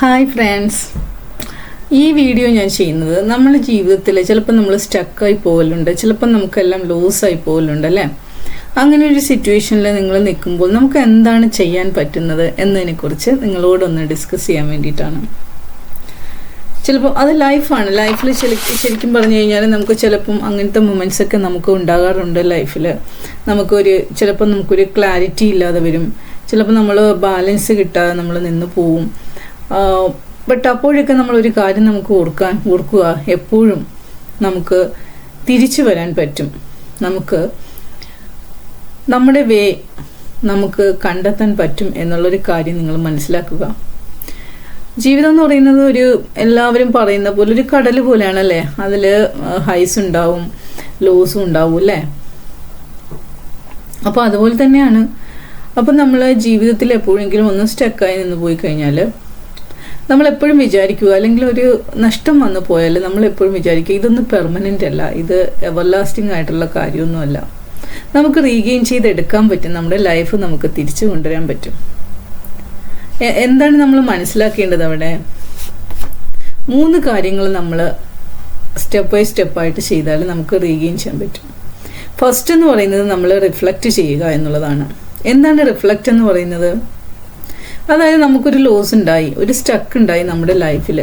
Hi friends ഈ video ഞാൻ ചെയ്യുന്നത് നമ്മുടെ ജീവിതത്തിൽ ചിലപ്പോൾ നമ്മൾ സ്റ്റക്കായി പോകലുണ്ട് ചിലപ്പോൾ നമുക്കെല്ലാം ലൂസായി പോകലുണ്ട് അല്ലേ? അങ്ങനെ ഒരു സിറ്റുവേഷനിൽ നിങ്ങൾ നിൽക്കുമ്പോൾ നമുക്ക് എന്താണ് ചെയ്യാൻ പറ്റുന്നത് എന്നതിനെക്കുറിച്ച് നിങ്ങളോടൊന്ന് ഡിസ്കസ് ചെയ്യാൻ വേണ്ടിയിട്ടാണ്. ചിലപ്പോൾ അത് ലൈഫാണ് ലൈഫിൽ ശരിക്കും പറഞ്ഞു കഴിഞ്ഞാൽ നമുക്ക് ചിലപ്പം അങ്ങനത്തെ മൊമെന്റ്സ് ഒക്കെ നമുക്ക് ഉണ്ടാകാറുണ്ട് ലൈഫിൽ നമുക്കൊരു ചിലപ്പോൾ നമുക്കൊരു ക്ലാരിറ്റി ഇല്ലാതെ വരും. ചിലപ്പോൾ നമ്മൾ ബാലൻസ് കിട്ടാതെ നമ്മൾ നിന്ന് പോവും. ബട്ട് അപ്പോഴൊക്കെ ഒരു കാര്യം നമുക്ക് ഓർക്കാൻ ഓർക്കുക എപ്പോഴും നമുക്ക് തിരിച്ചു വരാൻ പറ്റും. നമുക്ക് നമ്മുടെ വേ നമുക്ക് കണ്ടെത്താൻ പറ്റും എന്നുള്ളൊരു കാര്യം നിങ്ങൾ മനസ്സിലാക്കുക. ജീവിതം എന്ന് പറയുന്നത് ഒരു എല്ലാവരും പറയുന്ന പോലെ ഒരു കടൽ പോലെയാണല്ലേ? അതിൽ ഹൈസ് ഉണ്ടാവും ലോസും ഉണ്ടാവും അല്ലേ? അപ്പോൾ അതുപോലെ തന്നെയാണ്. അപ്പം നമ്മൾ ജീവിതത്തിൽ എപ്പോഴെങ്കിലും ഒന്ന് സ്റ്റക്കായി നിന്ന് പോയി കഴിഞ്ഞാൽ നമ്മൾ എപ്പോഴും വിചാരിക്കുക അല്ലെങ്കിൽ ഒരു നഷ്ടം വന്നു പോയാൽ നമ്മൾ എപ്പോഴും വിചാരിക്കുക ഇതൊന്നും പെർമനന്റ് അല്ല ഇത് എവർലാസ്റ്റിംഗ് ആയിട്ടുള്ള കാര്യമൊന്നുമല്ല. നമുക്ക് റീഗെയിൻ ചെയ്തെടുക്കാൻ പറ്റും നമ്മുടെ ലൈഫ് നമുക്ക് തിരിച്ചു കൊണ്ടുവരാൻ പറ്റും. എന്താണ് നമ്മൾ മനസ്സിലാക്കേണ്ടത് അവിടെ? മൂന്ന് കാര്യങ്ങൾ നമ്മൾ സ്റ്റെപ്പ് ബൈ സ്റ്റെപ്പായിട്ട് ചെയ്താൽ നമുക്ക് റീഗെയിൻ ചെയ്യാൻ പറ്റും. ഫസ്റ്റ് എന്ന് പറയുന്നത് നമ്മൾ റിഫ്ലക്റ്റ് ചെയ്യുക എന്നുള്ളതാണ്. എന്താണ് റിഫ്ലക്റ്റ് എന്ന് പറയുന്നത്? അതായത് നമുക്കൊരു ലോസ് ഉണ്ടായി ഒരു സ്റ്റക്ക് ഉണ്ടായി നമ്മുടെ ലൈഫിൽ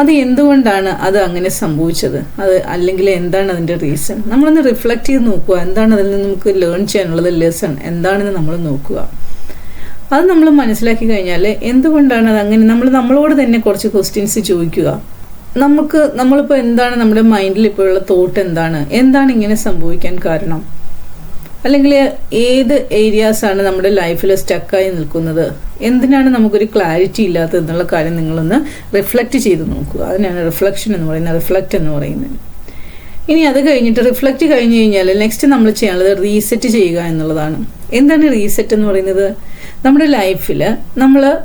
അത് എന്തുകൊണ്ടാണ് അത് അങ്ങനെ സംഭവിച്ചത്? അത് അല്ലെങ്കിൽ എന്താണ് അതിന്റെ റീസൺ നമ്മളൊന്ന് റിഫ്ലക്റ്റ് ചെയ്ത് നോക്കുക. എന്താണ് അതിൽ നിന്ന് നമുക്ക് ലേൺ ചെയ്യാനുള്ളത് ലെസൺ എന്താണെന്ന് നമ്മൾ നോക്കുക. അത് നമ്മൾ മനസ്സിലാക്കി കഴിഞ്ഞാൽ എന്തുകൊണ്ടാണ് അത് അങ്ങനെ? നമ്മൾ നമ്മളോട് തന്നെ കുറച്ച് ക്വസ്റ്റ്യൻസ് ചോദിക്കുക. നമുക്ക് നമ്മളിപ്പോൾ എന്താണ് നമ്മുടെ മൈൻഡിൽ ഇപ്പോഴുള്ള തോട്ട് എന്താണ്? എന്താണ് ഇങ്ങനെ സംഭവിക്കാൻ കാരണം? അല്ലെങ്കിൽ ഏത് ഏരിയാസാണ് നമ്മുടെ ലൈഫിൽ സ്റ്റക്കായി നിൽക്കുന്നത്? എന്തിനാണ് നമുക്കൊരു ക്ലാരിറ്റി ഇല്ലാത്തത് എന്നുള്ള കാര്യം നിങ്ങളൊന്ന് റിഫ്ലക്റ്റ് ചെയ്ത് നോക്കുക. അതിനാണ് റിഫ്ലക്ഷൻ എന്ന് പറയുന്നത്. റിഫ്ലക്റ്റ് എന്ന് പറയുന്നത്. ഇനി അത് കഴിഞ്ഞിട്ട് റിഫ്ലക്റ്റ് കഴിഞ്ഞ് കഴിഞ്ഞാൽ നെക്സ്റ്റ് നമ്മൾ ചെയ്യാനുള്ളത് റീസെറ്റ് ചെയ്യുക എന്നുള്ളതാണ്. എന്താണ് റീസെറ്റ് എന്ന് പറയുന്നത്? നമ്മുടെ ലൈഫിൽ നമ്മൾ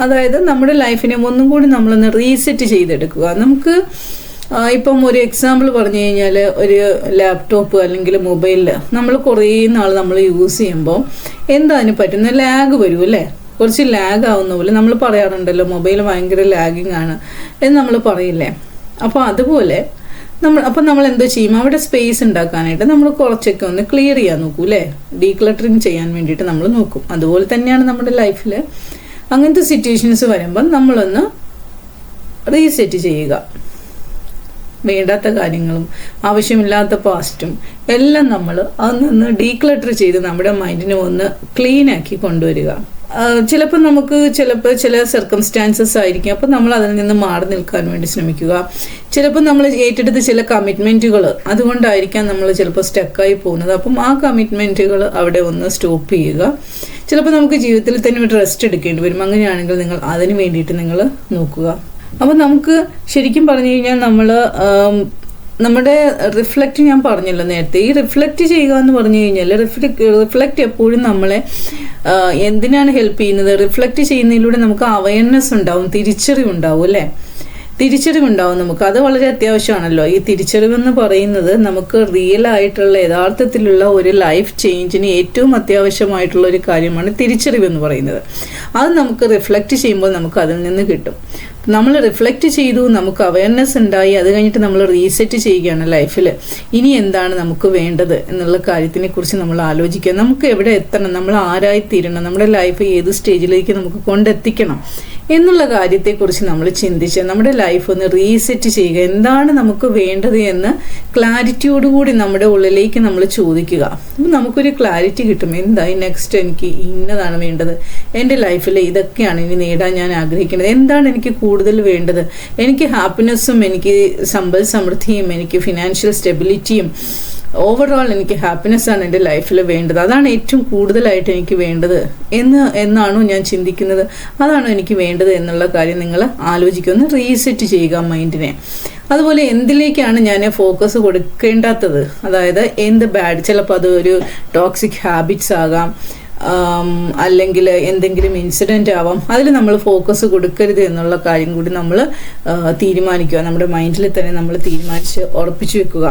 അതായത് നമ്മുടെ ലൈഫിനെ ഒന്നും കൂടി നമ്മളൊന്ന് റീസെറ്റ് ചെയ്തെടുക്കുക. നമുക്ക് ഇപ്പം ഒരു എക്സാമ്പിൾ പറഞ്ഞു കഴിഞ്ഞാൽ ഒരു ലാപ്ടോപ്പ് അല്ലെങ്കിൽ മൊബൈലിൽ നമ്മൾ കുറേ നാൾ നമ്മൾ യൂസ് ചെയ്യുമ്പോൾ എന്താ അതിന് പറ്റുന്ന ലാഗ് വരും അല്ലേ? കുറച്ച് ലാഗ് ആവുന്ന പോലെ നമ്മൾ പറയാറുണ്ടല്ലോ മൊബൈൽ ഭയങ്കര ലാഗിങ് ആണ് എന്ന് നമ്മൾ പറയില്ലേ? അപ്പോൾ അതുപോലെ നമ്മൾ അപ്പം നമ്മൾ എന്തോ ചെയ്യും? അവിടെ സ്പേസ് ഉണ്ടാക്കാനായിട്ട് നമ്മൾ കുറച്ചൊക്കെ ഒന്ന് ക്ലിയർ ചെയ്യാൻ നോക്കൂ അല്ലേ? ഡീക്ലട്ടറിങ് ചെയ്യാൻ വേണ്ടിയിട്ട് നമ്മൾ നോക്കും. അതുപോലെ തന്നെയാണ് നമ്മുടെ ലൈഫിൽ അങ്ങനത്തെ സിറ്റുവേഷൻസ് വരുമ്പം നമ്മളൊന്ന് റീസെറ്റ് ചെയ്യുക. വേണ്ടാത്ത കാര്യങ്ങളും ആവശ്യമില്ലാത്ത പാസ്റ്റും എല്ലാം നമ്മൾ അതൊന്ന് ഡീക്ലട്ടർ ചെയ്ത് നമ്മുടെ മൈൻഡിനെ ഒന്ന് ക്ലീൻ ആക്കി കൊണ്ടുവരിക. ചിലപ്പോൾ നമുക്ക് ചിലപ്പോൾ ചില സർക്കംസ്റ്റാൻസസ് ആയിരിക്കും. അപ്പോൾ നമ്മൾ അതിൽ നിന്ന് മാറി നിൽക്കാൻ വേണ്ടി ശ്രമിക്കുക. ചിലപ്പോൾ നമ്മൾ ഏറ്റെടുത്ത ചില കമ്മിറ്റ്മെന്റുകൾ അതുകൊണ്ടായിരിക്കാം നമ്മൾ ചിലപ്പോൾ സ്റ്റക്കായി പോകുന്നത്. അപ്പം ആ കമ്മിറ്റ്മെന്റുകൾ അവിടെ ഒന്ന് സ്റ്റോപ്പ് ചെയ്യുക. ചിലപ്പോൾ നമുക്ക് ജീവിതത്തിൽ തന്നെ ഒരു റെസ്റ്റ് എടുക്കേണ്ടി വരും. അങ്ങനെയാണെങ്കിൽ നിങ്ങൾ അതിന് വേണ്ടിയിട്ട് നിങ്ങൾ നോക്കുക. അപ്പോൾ നമുക്ക് ശരിക്കും പറഞ്ഞു കഴിഞ്ഞാൽ നമ്മൾ നമ്മുടെ റിഫ്ലക്റ്റ് ഞാൻ പറഞ്ഞല്ലോ നേരത്തെ. ഈ റിഫ്ലക്റ്റ് ചെയ്യുക എന്ന് പറഞ്ഞു കഴിഞ്ഞാൽ റിഫ്ലക്ട് റിഫ്ലക്റ്റ് എപ്പോഴും നമ്മളെ എന്തിനാണ് ഹെൽപ്പ് ചെയ്യുന്നത്? റിഫ്ലക്റ്റ് ചെയ്യുന്നതിലൂടെ നമുക്ക് അവയർനെസ് ഉണ്ടാവും തിരിച്ചറിവ് ഉണ്ടാവും അല്ലേ? തിരിച്ചറിവുണ്ടാവും നമുക്ക്. അത് വളരെ അത്യാവശ്യമാണല്ലോ. ഈ തിരിച്ചറിവെന്ന് പറയുന്നത് നമുക്ക് റിയൽ ആയിട്ടുള്ള യഥാർത്ഥത്തിലുള്ള ഒരു ലൈഫ് ചേഞ്ചിന് ഏറ്റവും അത്യാവശ്യമായിട്ടുള്ള ഒരു കാര്യമാണ് തിരിച്ചറിവ് എന്ന് പറയുന്നത്. അത് നമുക്ക് റിഫ്ലക്റ്റ് ചെയ്യുമ്പോൾ നമുക്ക് അതിൽ നിന്ന് കിട്ടും. നമ്മൾ റിഫ്ലക്റ്റ് ചെയ്തു നമുക്ക് അവയർനെസ് ഉണ്ടായി അത് കഴിഞ്ഞിട്ട് നമ്മൾ റീസെറ്റ് ചെയ്യുകയാണ് ലൈഫിൽ ഇനി എന്താണ് നമുക്ക് വേണ്ടത് എന്നുള്ള കാര്യത്തിനെ കുറിച്ച് നമ്മൾ ആലോചിക്കുക. നമുക്ക് എവിടെ എത്തണം? നമ്മൾ ആരായി തീരണം നമ്മുടെ ലൈഫ് ഏത് സ്റ്റേജിലേക്ക് നമുക്ക് കൊണ്ടെത്തിക്കണം? എന്നുള്ള കാര്യത്തെക്കുറിച്ച് നമ്മൾ ചിന്തിച്ച് നമ്മുടെ ലൈഫ് ഒന്ന് റീസെറ്റ് ചെയ്യുക. എന്താണ് നമുക്ക് വേണ്ടത് എന്ന് ക്ലാരിറ്റിയോടുകൂടി നമ്മുടെ ഉള്ളിലേക്ക് നമ്മൾ ചോദിക്കുക. അപ്പം നമുക്കൊരു ക്ലാരിറ്റി കിട്ടും. എന്തായി നെക്സ്റ്റ് എനിക്ക് ഇന്നതാണ് വേണ്ടത്? എന്റെ ലൈഫിൽ ഇതൊക്കെയാണ് ഇനി നേടാൻ ഞാൻ ആഗ്രഹിക്കുന്നത്. എന്താണ് എനിക്ക് കൂടുതൽ വേണ്ടത്. എനിക്ക് ഹാപ്പിനെസ്സും എനിക്ക് സമ്പൽ സമൃദ്ധിയും എനിക്ക് ഫിനാൻഷ്യൽ സ്റ്റെബിലിറ്റിയും ഓവറോൾ എനിക്ക് ഹാപ്പിനെസ്സാണ് എന്റെ ലൈഫിൽ വേണ്ടത്. അതാണ് ഏറ്റവും കൂടുതലായിട്ട് എനിക്ക് വേണ്ടത് എന്ന് എന്നാണോ ഞാൻ ചിന്തിക്കുന്നത്. അതാണോ എനിക്ക് വേണ്ടത് എന്നുള്ള കാര്യം നിങ്ങൾ ആലോചിക്കുക. ഒന്ന് റീസെറ്റ് ചെയ്യുക മൈൻഡിനെ അതുപോലെ എന്തിലേക്കാണ് ഞാൻ ഫോക്കസ് കൊടുക്കേണ്ടാത്തത്? അതായത് എന്ത് ബാഡ് ചിലപ്പോൾ അത് ഒരു ടോക്സിക് ഹാബിറ്റ്സ് ആകാം. അല്ലെങ്കിൽ എന്തെങ്കിലും ഇൻസിഡന്റ് ആവാം അതിൽ നമ്മൾ ഫോക്കസ് കൊടുക്കരുത് എന്നുള്ള കാര്യം കൂടി നമ്മൾ തീരുമാനിക്കുക. നമ്മുടെ മൈൻഡിൽ തന്നെ നമ്മൾ തീരുമാനിച്ച് ഉറപ്പിച്ചു വെക്കുക.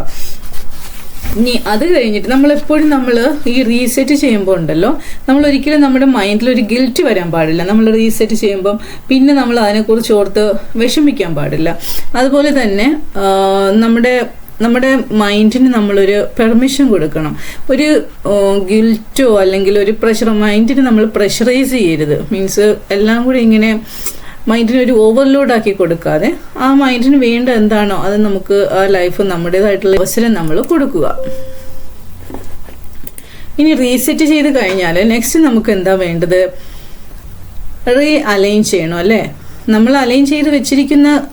ഇനി അത് കഴിഞ്ഞിട്ട് നമ്മൾ എപ്പോഴും നമ്മൾ ഈ റീസെറ്റ് ചെയ്യുമ്പോൾ ഉണ്ടല്ലോ നമ്മൾ ഒരിക്കലും നമ്മുടെ മൈൻഡിൽ ഒരു ഗിൽറ്റ് വരാൻ പാടില്ല. നമ്മൾ റീസെറ്റ് ചെയ്യുമ്പം പിന്നെ നമ്മൾ അതിനെക്കുറിച്ച് ഓർത്ത് വിഷമിക്കാൻ പാടില്ല. അതുപോലെ തന്നെ നമ്മുടെ നമ്മുടെ മൈൻഡിന് നമ്മളൊരു പെർമിഷൻ കൊടുക്കണം. ഒരു ഗിൽറ്റോ അല്ലെങ്കിൽ ഒരു പ്രഷർ മൈൻഡിന് നമ്മൾ പ്രഷറൈസ് ചെയ്യരുത്. മീൻസ് എല്ലാം കൂടി ഇങ്ങനെ മൈൻഡിന് ഒരു ഓവർലോഡ് ആക്കി കൊടുക്കാതെ ആ മൈൻഡിന് വേണ്ട എന്താണോ അത് നമുക്ക് ആ ലൈഫ് നമ്മുടേതായിട്ടുള്ള അവസരം നമ്മൾ കൊടുക്കുക. ഇനി റീസെറ്റ് ചെയ്ത് കഴിഞ്ഞാൽ നെക്സ്റ്റ് നമുക്ക് എന്താ വേണ്ടത്? റീ അലൈൻ ചെയ്യണം അല്ലേ? നമ്മൾ അലൈൻ ചെയ്ത് വെച്ചിരിക്കുന്ന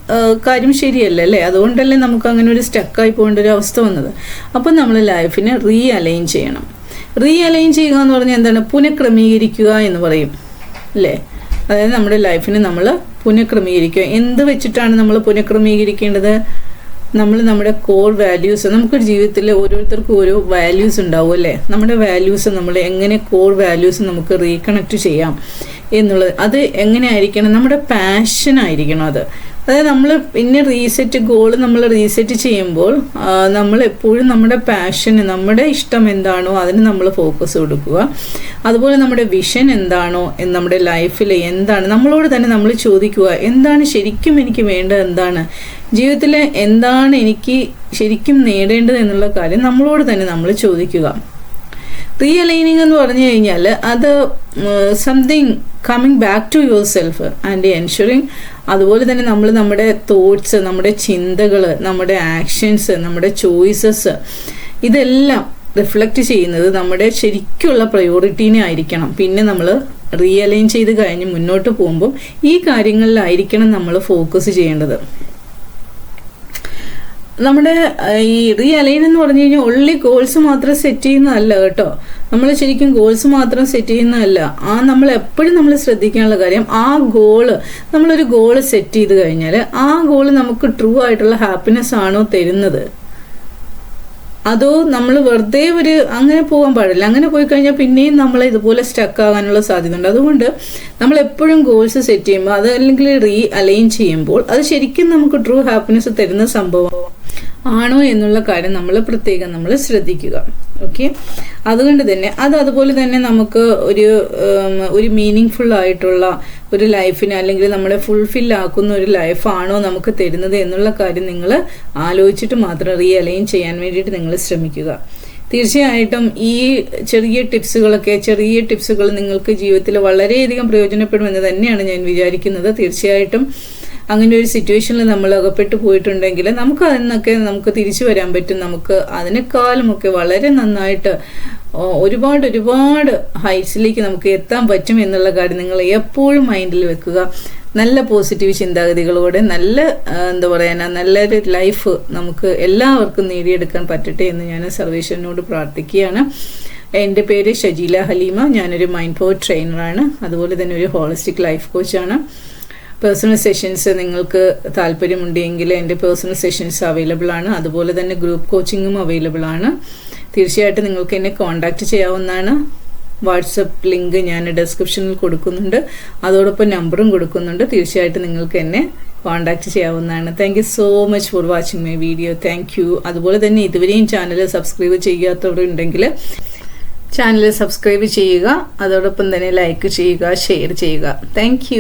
കാര്യം ശരിയല്ല? അല്ലേ? അതുകൊണ്ടല്ലേ നമുക്ക് അങ്ങനെ ഒരു സ്റ്റക്കായി പോകേണ്ട ഒരു അവസ്ഥ വന്നത്. അപ്പം നമ്മൾ ലൈഫിനെ റീ അലൈൻ ചെയ്യണം. റീ അലൈൻ ചെയ്യുക എന്ന് പറഞ്ഞാൽ എന്താണ്? പുനഃക്രമീകരിക്കുക എന്ന് പറയും. അല്ലേ? അതായത് നമ്മുടെ ലൈഫിനെ നമ്മൾ പുനഃക്രമീകരിക്കുക. എന്ത് വെച്ചിട്ടാണ് നമ്മൾ പുനഃക്രമീകരിക്കേണ്ടത്? നമ്മൾ നമ്മുടെ കോർ വാല്യൂസ് നമുക്ക് ജീവിതത്തിൽ ഓരോരുത്തർക്കും ഓരോ വാല്യൂസ് ഉണ്ടാവും അല്ലേ? നമ്മുടെ വാല്യൂസ് നമ്മൾ എങ്ങനെ കോർ വാല്യൂസ് നമുക്ക് റീകണക്ട് ചെയ്യാം? എന്നുള്ളത്. അത് എങ്ങനെയായിരിക്കണം? നമ്മുടെ പാഷൻ ആയിരിക്കണം അത്. അതായത് നമ്മൾ പിന്നെ റീസെറ്റ് ഗോൾ നമ്മൾ റീസെറ്റ് ചെയ്യുമ്പോൾ നമ്മൾ എപ്പോഴും നമ്മുടെ പാഷന് നമ്മുടെ ഇഷ്ടം എന്താണോ അതിന് നമ്മൾ ഫോക്കസ് കൊടുക്കുക. അതുപോലെ നമ്മുടെ വിഷൻ എന്താണോ നമ്മുടെ ലൈഫിൽ എന്താണ് നമ്മളോട് തന്നെ നമ്മൾ ചോദിക്കുക എന്താണ് ശരിക്കും എനിക്ക് വേണ്ടത് എന്താണ്? ജീവിതത്തിൽ എന്താണ് എനിക്ക് ശരിക്കും നേടേണ്ടത് എന്നുള്ള കാര്യം നമ്മളോട് തന്നെ നമ്മൾ ചോദിക്കുക. റീഅലൈനിങ് എന്ന് പറഞ്ഞു കഴിഞ്ഞാൽ അത് something coming back to yourself and ensuring അതുപോലെ തന്നെ നമ്മൾ നമ്മുടെ തോട്ട്സ് നമ്മുടെ ചിന്തകൾ നമ്മുടെ ആക്ഷൻസ് നമ്മുടെ ചോയ്സസ് ഇതെല്ലാം റിഫ്ലക്റ്റ് ചെയ്യുന്നത് നമ്മുടെ ശരിക്കുള്ള പ്രയോറിറ്റീനെ ആയിരിക്കണം. പിന്നെ നമ്മൾ റീഅലൈൻ ചെയ്ത് കഴിഞ്ഞ് മുന്നോട്ട് പോകുമ്പോൾ ഈ കാര്യങ്ങളിലായിരിക്കണം നമ്മൾ ഫോക്കസ് ചെയ്യേണ്ടത്. നമ്മുടെ ഈ റീ അലൈൻ എന്ന് പറഞ്ഞു കഴിഞ്ഞാൽ ഒള്ളി ഗോൾസ് മാത്രം സെറ്റ് ചെയ്യുന്നതല്ല കേട്ടോ. നമ്മൾ ശരിക്കും ഗോൾസ് മാത്രം സെറ്റ് ചെയ്യുന്നതല്ല. ആ നമ്മൾ എപ്പോഴും നമ്മൾ ശ്രദ്ധിക്കാനുള്ള കാര്യം ആ ഗോൾ നമ്മളൊരു ഗോൾ സെറ്റ് ചെയ്ത് കഴിഞ്ഞാൽ ആ ഗോൾ നമുക്ക് ട്രൂ ആയിട്ടുള്ള ഹാപ്പിനെസ് ആണോ തരുന്നത്? അതോ നമ്മൾ വെറുതെ ഒരു അങ്ങനെ പോകാൻ പാടില്ല. അങ്ങനെ പോയി കഴിഞ്ഞാൽ പിന്നെയും നമ്മൾ ഇതുപോലെ സ്റ്റക്ക് ആകാനുള്ള സാധ്യത ഉണ്ട് അതുകൊണ്ട് നമ്മൾ എപ്പോഴും ഗോൾസ് സെറ്റ് ചെയ്യുമ്പോൾ അത് അല്ലെങ്കിൽ റീ അലൈൻ ചെയ്യുമ്പോൾ അത് ശരിക്കും നമുക്ക് ട്രൂ ഹാപ്പിനെസ് തരുന്ന സംഭവം. ആണോ എന്നുള്ള കാര്യം നമ്മൾ പ്രത്യേകം നമ്മൾ ശ്രദ്ധിക്കുക. ഓക്കെ അതുകൊണ്ട് തന്നെ അത് അതുപോലെ തന്നെ നമുക്ക് ഒരു ഒരു മീനിങ് ഫുൾ ആയിട്ടുള്ള ഒരു ലൈഫിന് അല്ലെങ്കിൽ നമ്മളെ ഫുൾഫിൽ ആക്കുന്ന ഒരു ലൈഫാണോ നമുക്ക് തരുന്നത് എന്നുള്ള കാര്യം നിങ്ങൾ ആലോചിച്ചിട്ട് മാത്രം റിയലൈൻ ചെയ്യാൻ വേണ്ടിയിട്ട് നിങ്ങൾ ശ്രമിക്കുക. തീർച്ചയായിട്ടും ഈ ചെറിയ ടിപ്സുകളൊക്കെ ചെറിയ ടിപ്സുകൾ നിങ്ങൾക്ക് ജീവിതത്തിൽ വളരെയധികം പ്രയോജനപ്പെടുമെന്ന് തന്നെയാണ് ഞാൻ വിചാരിക്കുന്നത്. തീർച്ചയായിട്ടും അങ്ങനെ ഒരു സിറ്റുവേഷനിൽ നമ്മൾ അകപ്പെട്ടു പോയിട്ടുണ്ടെങ്കിൽ നമുക്ക് അതിന്നൊക്കെ നമുക്ക് തിരിച്ചു വരാൻ പറ്റും. നമുക്ക് അതിനേക്കാളുമൊക്കെ വളരെ നന്നായിട്ട് ഒരുപാട് ഒരുപാട് ഹൈറ്റ്സിലേക്ക് നമുക്ക് എത്താൻ പറ്റും എന്നുള്ള കാര്യം നിങ്ങൾ എപ്പോഴും മൈൻഡിൽ വെക്കുക. നല്ല പോസിറ്റീവ് ചിന്താഗതികളോടെ നല്ല എന്താ പറയാന നല്ലൊരു ലൈഫ് നമുക്ക് എല്ലാവർക്കും നേടിയെടുക്കാൻ പറ്റട്ടെ എന്ന് ഞാൻ സർവേശ്വരനോട് പ്രാർത്ഥിക്കുകയാണ്. എന്റെ പേര് ഷജീല ഹലീമ. ഞാനൊരു മൈൻഡ് പവർ ട്രെയിനറാണ് അതുപോലെ തന്നെ ഒരു ഹോളിസ്റ്റിക് ലൈഫ് കോച്ചാണ് പേഴ്സണൽ സെഷൻസ് നിങ്ങൾക്ക് താല്പര്യമുണ്ടെങ്കിൽ എന്റെ പേഴ്സണൽ സെഷൻസ് അവൈലബിൾ ആണ്. അതുപോലെ തന്നെ ഗ്രൂപ്പ് കോച്ചിങ്ങും അവൈലബിൾ ആണ്. തീർച്ചയായിട്ടും നിങ്ങൾക്ക് എന്നെ കോൺടാക്റ്റ് ചെയ്യാവുന്നതാണ്. വാട്സപ്പ് ലിങ്ക് ഞാൻ ഡെസ്ക്രിപ്ഷനിൽ കൊടുക്കുന്നുണ്ട്. അതോടൊപ്പം നമ്പറും കൊടുക്കുന്നുണ്ട്. തീർച്ചയായിട്ടും നിങ്ങൾക്ക് എന്നെ കോൺടാക്റ്റ് ചെയ്യാവുന്നതാണ്. Thank you so much for watching my video thank you അതുപോലെ തന്നെ ഇതുവരെയും ചാനൽ സബ്സ്ക്രൈബ് ചെയ്യാത്തവരുണ്ടെങ്കിൽ ചാനൽ സബ്സ്ക്രൈബ് ചെയ്യുക. അതോടൊപ്പം തന്നെ ലൈക്ക് ചെയ്യുക ഷെയർ ചെയ്യുക. താങ്ക്